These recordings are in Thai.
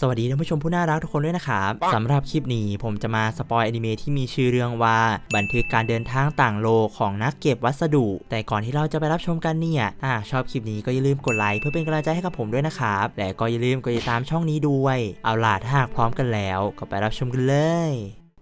สวัสดีท่านผู้ชมผู้น่ารักทุกคนด้วยนะครับสำหรับคลิปนี้ผมจะมาสปอยอนิเมะที่มีชื่อเรื่องว่า บันทึกการเดินทางต่างโลกของนักเก็บวัสดุ แต่ก่อนที่เราจะไปรับชมกันเนี่ยถ้าหากชอบคลิปนี้ก็อย่าลืมกดไลค์เพื่อเป็นกำลังใจให้กับผมด้วยนะครับและก็อย่าลืมกดติดตามช่องนี้ด้วย เอาล่ะถ้าหากพร้อมกันแล้ว ก็ไปรับชมกันเลย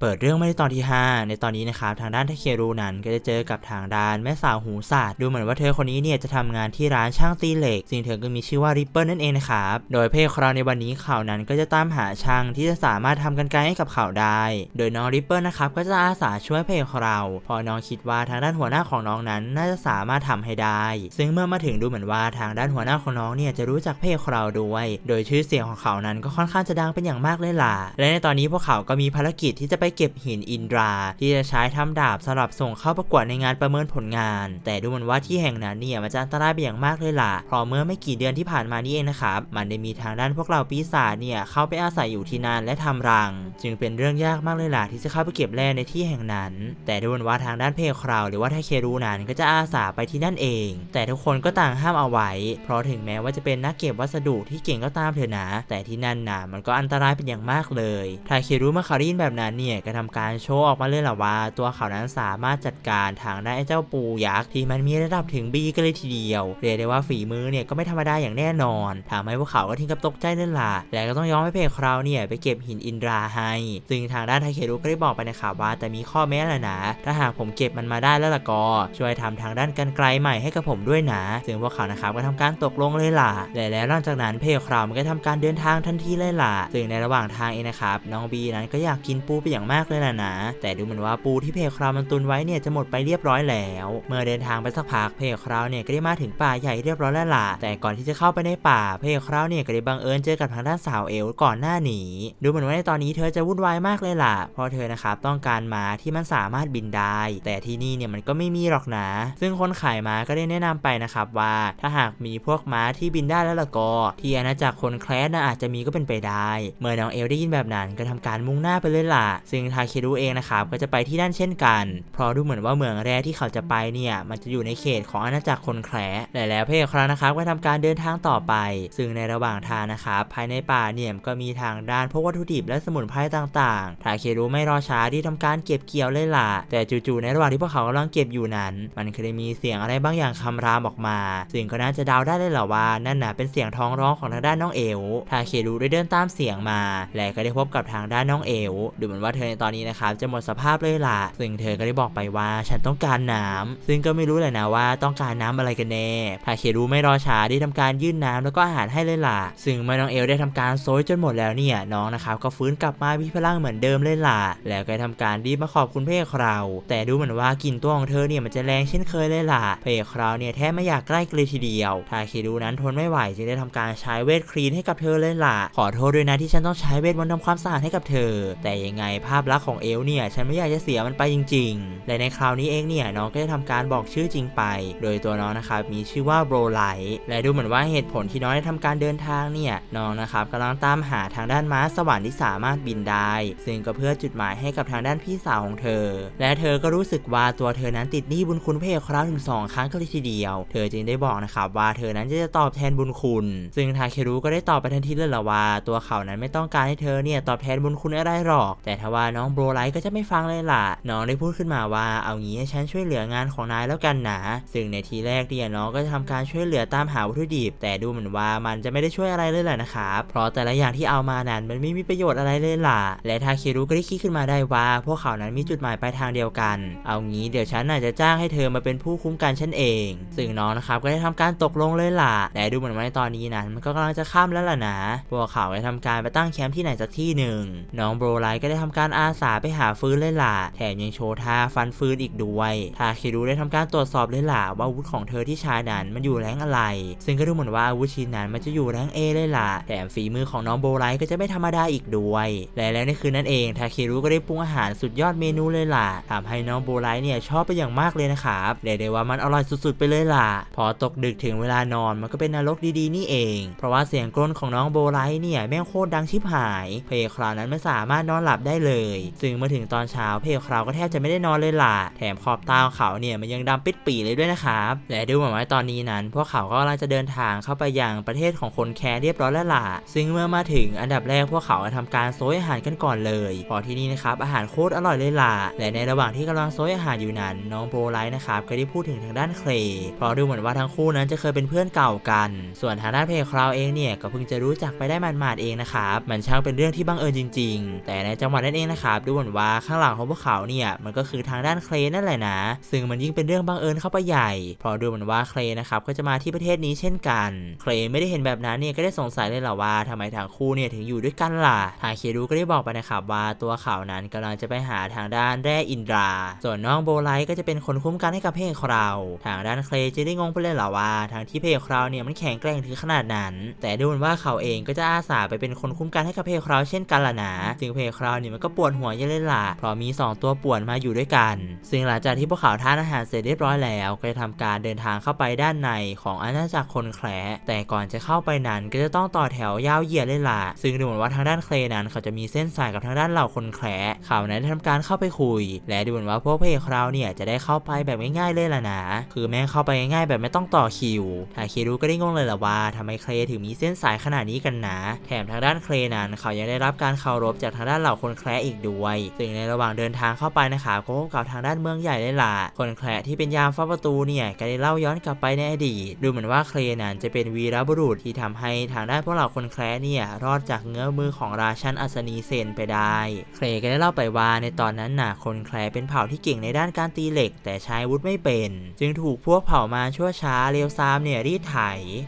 เปิดเรื่องมาในตอนที่ 5 ในตอนนี้นะครับทางด้านทาเครุนั้นก็จะเจอกับทางด้านแม่สาวหูสาดดูเหมือนว่าเธอคนนี้เนี่ยจะทำงานที่ร้านช่างตีเหล็กซึ่งเธอก็มีชื่อว่าริปเปิลนั่นเองนะครับโดยเพศของเราในวันนี้เขานั้นก็จะตามหาช่างที่จะสามารถทำกันไกลให้กับเขาได้ โดยน้องริปเปิลนะครับก็จะอาสาช่วยเพศของเราเพอน้องคิดว่าทางด้านหัวหน้าของน้องนั้นน่าจะสามารถทำให้ได้ ซึ่งเมื่อมาถึงดูเหมือนว่าทางด้านหัวหน้าของน้องเนี่ยจะรู้จักเพศของเราด้วย โดยชื่อเสียงของเขานั้นก็ค่อนข้างจะดังเป็นอย่างมากเลยล่ะและในตอนนี้พวกเขาก็มีภารกิจที่จะไปเก็บหินอินดรา ที่จะใช้ทำดาบสำหรับส่งเข้าประกวดในงานประเมินผลงาน แต่ดูเหมือนว่าที่แห่งนั้นเนี่ยมันจะอันตรายเป็นอย่างมากเลยล่ะเพราะเมื่อไม่กี่เดือนที่ผ่านมานี่เองนะครับมันได้มีทางด้านพวกเราปีศาจเนี่ยเข้าไปอาศัยอยู่ที่นั่นและทำรัง จึงเป็นเรื่องยากมากเลยล่ะที่จะเข้าไปเก็บแร่ในที่แห่งนั้น แต่ดูเหมือนว่าทางด้านเพคราวหรือว่าไทเครูนั้นก็จะอาสาไปที่นั่นเอง แต่ทุกคนก็ต่างห้ามเอาไว้ เพราะถึงแม้ว่าจะเป็นนักเก็บวัสดุที่เก่งก็ตามเถอะนะ แต่ที่นั่นน่ะมันก็อันตรายเป็นอย่างมากเลยไทเครูมื่อเขาได้ยินแบบนั้นเนี่ยก็ทำการโชว์ออกมาเลยล่ะว่า ตัวเขานั้นสามารถจัดการทางด้านไอ้เจ้าปูยักษ์ที่มันมีระดับถึง B กันเลยทีเดียว เรียกได้ว่าฝีมือเนี่ยก็ไม่ธรรมดาอย่างแน่นอนทำให้พวกเขาก็ทิ้งกับตกใจนั่นล่ะและก็ต้องย้อมให้เพจคราวเนี่ยไปเก็บหินอินราให้ ซึ่งทางด้านไทเครุก็ได้บอกไปนะครับว่าแต่มีข้อแม้แหละนะถ้าหากผมเก็บมันมาได้แล้วล่ะก็ช่วยทำทางด้านกันไกลใหม่ให้กับผมด้วยนะซึ่งพวกเขานะครับก็ทำการตกลงเลยล่ะและแล้วหลังจากนั้นเพจคราวมันก็ทำการเดินทางทันทีเลยล่ะซึ่งในระหว่างทางเองนะครับน้องบีนั้นก็อยากกินปูไปอย่างมากเลยล่ะนะ แต่ดูเหมือนว่าปูที่เพคราวมันตุนไว้เนี่ยจะหมดไปเรียบร้อยแล้ว เมื่อเดินทางไปสักพักเพคราวเนี่ยก็ได้มาถึงป่าใหญ่เรียบร้อยแล้วล่ะ แต่ก่อนที่จะเข้าไปในป่าเพคราวเนี่ยก็ได้บังเอิญเจอกับทางด้านสาวเอลก่อนหน้านี้ ดูเหมือนว่าในตอนนี้เธอจะวุ่นวายมากเลยล่ะ เพราะเธอนะครับต้องการม้าที่มันสามารถบินได้ แต่ที่นี่เนี่ยมันก็ไม่มีหรอกนะ ซึ่งคนขายม้าก็ได้แนะนำไปนะครับว่า ถ้าหากมีพวกม้าที่บินได้แล้วล่ะก็ ที่อาณาจักรคนแคลสน่ะอาจจะมีก็เป็นไปได้ เมื่อน้องเอลได้ยินแบบนั้นก็ทำการมุ่งหน้าไปเลยล่ะซงทาเครุเองนะครับก็จะไปที่นั่นเช่นกัน เพราะดูเหมือนว่าเมืองแรกที่เขาจะไปเนี่ยมันจะอยู่ในเขตของอาณาจักรคนแคลสและแล้วเพครั้งนะครับก็ทำการเดินทางต่อไป ซึ่งในระหว่างทางนะครับภายในป่าเนี่ยก็มีทางด้านพวกวัตถุดิบและสมุนไพรต่างๆทาเครุไม่รอช้าที่ทำการเก็บเกี่ยวเลยล่ะแต่จู่ๆในระหว่างที่พวกเขากำลังเก็บอยู่นั้น มันเคยมีเสียงอะไรบางอย่างคำรามออกมา ซึ่งก็น่าจะเดาได้เลยแหละว่านั่นน่ะเป็นเสียงท้องร้องของทางด้านน้องเอลทาเครุได้เดินตามเสียงมา และก็ได้พบกับทางด้านน้องเอลดูเหมือนว่าเธอในตอนนี้นะครับจะหมดสภาพเลยล่ะซึ่งเธอก็ได้บอกไปว่าฉันต้องการน้ำซึ่งก็ไม่รู้เลยนะว่าต้องการน้ำอะไรกันแน่ทาเครุไม่รอช้าได้ทำการยื่นน้ำแล้วก็อาหารให้เลยล่ะ ซึ่งเมื่อน้องเอลได้ทำการโซยจนหมดแล้วเนี่ยน้องนะครับก็ฟื้นกลับมามีพลังเหมือนเดิมเลยล่ะ แล้วก็ทำการรีบมาขอบคุณเพคเรา แต่ดูเหมือนว่ากลิ่นตัวของเธอเนี่ยมันจะแรงเช่นเคยเลยล่ะ เพคเราเนี่ยแทบไม่อยากใกล้กันเลยทีเดียวทาเครุนั้นทนไม่ไหวจึงได้ทำการใช้เวทคลีนให้กับเธอเลยล่ะ ขอโทษด้วยนะที่ฉันต้องใช้เวทมนต์ทำความสะอาดให้กับเธอ แต่ยังไงภาาพลักษณ์ของเอลเนี่ยฉันไม่อยากจะเสียมันไปจริงๆ และในคราวนี้เองเนี่ยน้องก็จะทำการบอกชื่อจริงไป โดยตัวน้องนะครับมีชื่อว่าโบรไลท์และดูเหมือนว่าเหตุผลที่น้องได้ทำการเดินทางเนี่ยน้องนะครับกำลังตามหาทางด้านม้าสวรรค์ที่สามารถบินได้ ซึ่งก็เพื่อจุดหมายให้กับทางด้านพี่สาวของเธอ และเธอก็รู้สึกว่าตัวเธอนั้นติดหนี้บุญคุณเพคราวถึงสองครั้งก็เลยทีเดียว เธอจึงได้บอกนะครับว่าเธอนั้นจะตอบแทนบุญคุณ ซึ่งทาเครุก็ได้ตอบไปทันทีเลยละว่า ตัวเขานั้นไม่ต้องการให้เธอเนี่ยตอบแทนบุญคุณอะไรหรอก แต่ทว่าน้องโบรไลท์ก็จะไม่ฟังเลยล่ะ น้องได้พูดขึ้นมาว่าเอางี้ให้ฉันช่วยเหลืองานของนายแล้วกันนะซึ่งในทีแรกเนี่ยน้องก็จะทำการช่วยเหลือตามหาวัตถุดิบ แต่ดูเหมือนว่ามันจะไม่ได้ช่วยอะไรเลยแหละนะครับเพราะแต่ละอย่างที่เอามานั้นมันไม่มีประโยชน์อะไรเลยล่ะ และทาเครุก็ได้คิดขึ้นมาได้ว่า พวกเขานั้นมีจุดหมายปลายทางเดียวกัน เอางี้เดี๋ยวฉันอาจจะจ้างให้เธอมาเป็นผู้คุ้มกันฉันเอง ซึ่งน้องนะครับก็ได้ทำการตกลงเลยล่ะและดูเหมือนว่าในตอนนี้นั้นมันก็กำลังจะข้ามแล้วล่ะนะ พวกเขาได้ทำการไปตั้งแคมป์ที่ไหนสักที่หนึ่งน้องโบรไลท์ก็ได้ทำการการอาสาไปหาฟื้นเลยล่ะ แถมยังโชว์ท่าฟันฟื้นอีกด้วยทาเครุได้ทำการตรวจสอบเลยล่ะว่าอาวุธของเธอที่ใช้นั้นมันอยู่แรงอะไร ซึ่งก็ดูเหมือนว่าอาวุธชิ้นนั้นมันจะอยู่แรงเอเลยล่ะ แถมฝีมือของน้องโบไลก็จะไม่ธรรมดาอีกด้วย และแล้วในคืนนั้นเองทาเครุก็ได้ปรุงอาหารสุดยอดเมนูเลยล่ะทำให้น้องโบไลเนี่ยชอบไปอย่างมากเลยนะครับเรียกได้ว่ามันอร่อยสุดๆไปเลยล่ะ พอตกดึกถึงเวลานอนมันก็เป็นนรกดีๆนี่เอง เพราะว่าเสียงกรนของน้องโบไลเนี่ยแม่งโคตรดังชิบหาย เพลคราวนั้นไม่สามารถนอนหลับได้เลเลย ซึ่งเมื่อถึงตอนเช้าเพลคราวก็แทบจะไม่ได้นอนเลยล่ะ แถมขอบตาของเขาเนี่ยมันยังดำปิดปีเลยด้วยนะครับ และดูเหมือนว่าตอนนี้นั้น พวกเขาก็กำลังจะเดินทางเข้าไปยังประเทศของคนแคร์เรียบร้อยแล้วล่ะ ซึ่งเมื่อมาถึงอันดับแรกพวกเขาจะทำการโซยอาหารกันก่อนเลยพอที่นี่นะครับอาหารโคตรอร่อยเลยล่ะ และในระหว่างที่กำลังโซยอาหารอยู่นั้น น้องโบไลท์นะครับก็ได้พูดถึงทางด้านเคลย์เพราะดูเหมือนว่าทั้งคู่นั้นจะเคยเป็นเพื่อนเก่ากัน ส่วนทางด้านเพลคราวเองเนี่ยก็เพิ่งจะรู้จักไปได้หมาดๆเองนะครับมันช่างเป็นเรื่องที่บังเอิญจริง ๆ แต่ในจังหวะนั้นเองนะครับดูเหมือนว่าข้างหลังของพวกเขาเนี่ยมันก็คือทางด้านเคลย์นั่นแหละนะ ซึ่งมันยิ่งเป็นเรื่องบังเอิญเข้าไปใหญ่ เพราะดูเหมือนว่าเคลย์นะครับก็จะมาที่ประเทศนี้เช่นกัน เคลย์ไม่ได้เห็นแบบนั้นเนี่ยก็ได้สงสัยเลยแหละว่าทำไมทางคู่เนี่ยถึงอยู่ด้วยกันล่ะ ทางเครูก็ได้บอกไปนะครับว่าตัวเขานั้นกำลังจะไปหาทางด้านแร่อินดรา ส่วนน้องโบไลท์ก็จะเป็นคนคุ้มกันให้กับเพลงคราวทางด้านเคลจะได้งงไปเลยเหรอว่าทางที่เพลงคราวเนี่ยมันแข็งแกร่งถึงขนาดนั้น แต่ดูเหมือนว่าเขาเองก็จะอาสาไปเป็นคนคุ้มกันให้กับเพลงคราวเช่นกันล่ะนะซึ่งเพลงคราวเนี่ยมันก็ปวดหัวเยอะเลยล่ะเพราะมีสองตัวป่วนมาอยู่ด้วยกัน ซึ่งหลังจากที่พวกเขาทานอาหารเสร็จเรียบร้อยแล้วก็จะทำการเดินทางเข้าไปด้านในของอาณาจักรคนแคร์แต่ก่อนจะเข้าไปนั้นก็จะต้องต่อแถวยาวเหยียดเลยล่ะซึ่งดูเหมือนว่าทางด้านเคลนั้นเขาจะมีเส้นสายกับทางด้านเหล่าคนแคร์เขานั้นได้ทำการเข้าไปคุย และดูเหมือนว่าพวกเพลคราวเนี่ยจะได้เข้าไปแบบง่ายๆเลยล่ะนะคือแม่งเข้าไปง่ายๆแบบไม่ต้องต่อคิวทาเครุก็ได้งงเลยล่ะว่าทำไมเคลถึงมีเส้นสายขนาดนี้กันนะ แถมทางด้านเคลนั้นเขายังได้รับการเคารพจากทางด้านเหล่าคนแคร์อีกด้วย ซึ่งในระหว่างเดินทางเข้าไปนะคะก็พบกับทางด้านเมืองใหญ่เลยล่ะ คนแคร์ที่เป็นยามเฝ้าประตูเนี่ยก็ได้เล่าย้อนกลับไปในอดีต ดูเหมือนว่าเคลนั้นจะเป็นวีรบุรุษที่ทำให้ทางด้านพวกเหล่าคนแคร์เนี่ยรอดจากเงื้อมือของราชันอัศนีเซนไปได้ เคลก็ได้เล่าไปว่าในตอนนั้นน่ะคนแคร์เป็นเผ่าที่เก่งในด้านการตีเหล็ก แต่ใช้วุธไม่เป็น จึงถูกพวกเผ่ามาชั่วช้าเลวซามเนี่ยรีดไถ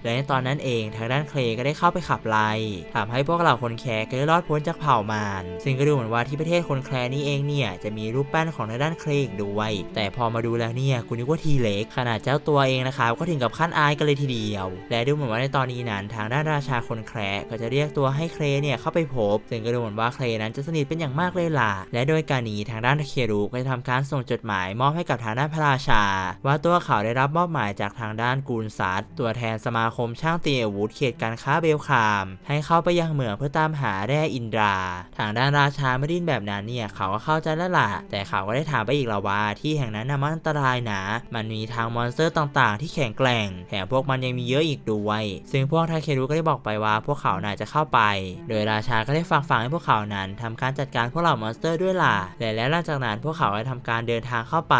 และในตอนนั้นเองทางด้านเคลก็ได้เข้าไปขับไล่ทำให้พวกเหล่าคนแคร์ก็ได้รอดพ้นจากเผ่ามารซึ่งก็ดูเหมือนว่าที่ประเทศคนแคร์นี้เองเนี่ยจะมีรูปปั้นของทางด้านเคลอีกด้วย แต่พอมาดูแล้วเนี่ยกูนึกว่าทีเล็กขนาดเจ้าตัวเองนะครับก็ถึงกับขั้นอายกันเลยทีเดียว และดูเหมือนว่าในตอนนี้นั้นทางด้านราชาคนแคร์ก็จะเรียกตัวให้เคลเนี่ยเข้าไปพบซึ่งก็ดูเหมือนว่าเคลนั้นจะสนิทเป็นอย่างมากเลยล่ะและโดยการนี้ทางด้านเครุก็จะทำการส่งจดหมายมอบให้กับทางด้านพระราชา ว่าตัวเขาได้รับมอบหมายจากทางด้านกูลซัดตัวแทนสมาคมช่างตีอาวุธเขตการค้าเบลคาม ให้เข้าไปยังเหมืองเพื่อตามหาแร่อินดรา ทางด้านราชาไม่ไดยินแบบนั้นเนี่ยเขาก็เข้าใจแล้วล่ะแต่เขาก็ได้ถามไปอีกแล้วว่าที่แห่งนั้นน่ะมันอันตรายนะมันมีทางมอนสเตอร์ต่างๆ ที่แข็งแกร่งแถมพวกมันยังมีเยอะอีกด้วย ซึ่งพวกทาเครุก็ได้บอกไปว่าพวกเขาน่าจะเข้าไป โดยราชาก็ได้ฝากฝังให้พวกเขานั้นทำการจัดการพวกเหล่ามอนสเตอร์ด้วยล่ะและแล้วหลังจากนั้นพวกเขาได้ทำการเดินทางเข้าไป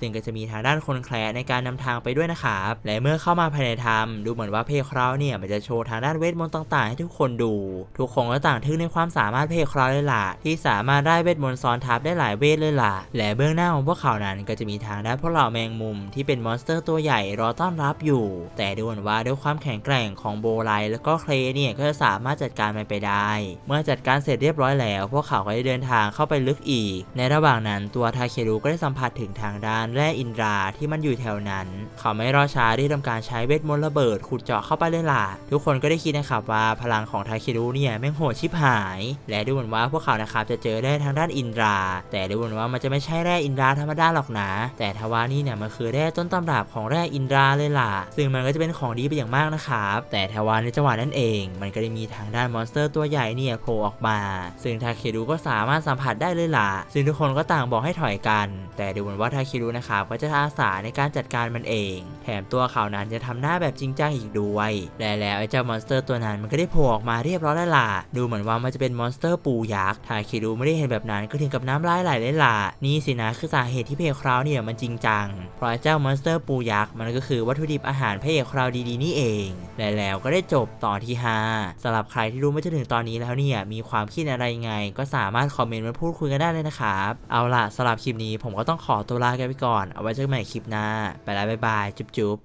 ซึ่งก็จะมีทางด้านคนแคร์ในการนำทางไปด้วยนะครับและเมื่อเข้ามาภายในถ้ำดูเหมือนว่าเพคราวเนี่ยมันจะโชว์ทางด้านเวทมนต์ต่างๆ ให้ทุกคนดู ทุกคนก็ต่างทึ่งในความสามารถเพคราวเลยล่ะที่สาามารถได้เวทมนต์ซ้อนทับได้หลายเวทเลยล่ะ และเบื้องหน้าของพวกเขานั้นก็จะมีทางด้านพวกเหล่าแมงมุมที่เป็นมอนสเตอร์ตัวใหญ่รอต้อนรับอยู่ แต่ดูเหมือนว่าด้วยความแข็งแกร่งของโบไลแล้วก็เคลเนี่ยก็จะสามารถจัดการมันไปได้ เมื่อจัดการเสร็จเรียบร้อยแล้ว พวกเขาก็ได้เดินทางเข้าไปลึกอีก ในระหว่างนั้นตัวทาเครุก็ได้สัมผัสถึงทางด้านแร่อินดราที่มันอยู่แถวนั้น เขาไม่รอช้าได้ทำการใช้เวทมนต์ระเบิดขุดเจาะเข้าไปเลยล่ะ ทุกคนก็ได้คิดนะครับว่าพลังของทาเครุเนี่ยแม่งโหดชิบหาย และดูเหมือนว่าพวกเขานะครับจะเจออแร่ทางด้านอินดรา แต่ดูเหมือนว่ามันจะไม่ใช่แร่อินดราธรรมดาหรอกนะ แต่ทว่านี่เนี่ยมันคือแร่ต้นตำรับของแร่อินดราเลยล่ะ ซึ่งมันก็จะเป็นของดีไปอย่างมากนะครับแต่ทว่าในจังหวะนั้นเอง มันก็ได้มีทางด้านมอนสเตอร์ตัวใหญ่เนี่ยโผล่ออกมา ซึ่งทาเครุก็สามารถสัมผัสได้เลยล่ะ ซึ่งทุกคนก็ต่างบอกให้ถอยกัน แต่ดูเหมือนว่าทาเครุนะครับก็จะอาสาในการจัดการมันเอง แถมตัวเขานั้นจะทำหน้าแบบจริงจังอีกด้วยและแล้วไอ้เจ้ามอนสเตอร์ตัวนั้นมันก็ได้โผล่ออกมาเรียบร้อยแล้วล่ะ ดูเหมือนว่ามันจะเป็นมอนสเตอร์ปูยักษ์ทาเครุไม่ได้เห็นแบบนั้นก็ถึงกับน้ำลายไหลเลยล่ะนี่สินะคือสาเหตุที่เพลคราวเนี่ยมันจริงจังเพราะเจ้ามอนสเตอร์ปูยักษ์มันก็คือวัตถุดิบอาหารพระเอกคราวดีๆนี่เองและแล้วก็ได้จบตอนที่5สำหรับใครที่รู้มาจนถึงตอนนี้แล้วเนี่ยมีความคิดอะไรไง ก็สามารถคอมเมนต์มาพูดคุยกันได้เลยนะครับเอาล่ะสำหรับคลิปนี้ผมก็ต้องขอตัวลากันไปก่อนเอาไว้เจอกันใหม่คลิปหน้าไปแล้วบ๊ายบายจุ๊บ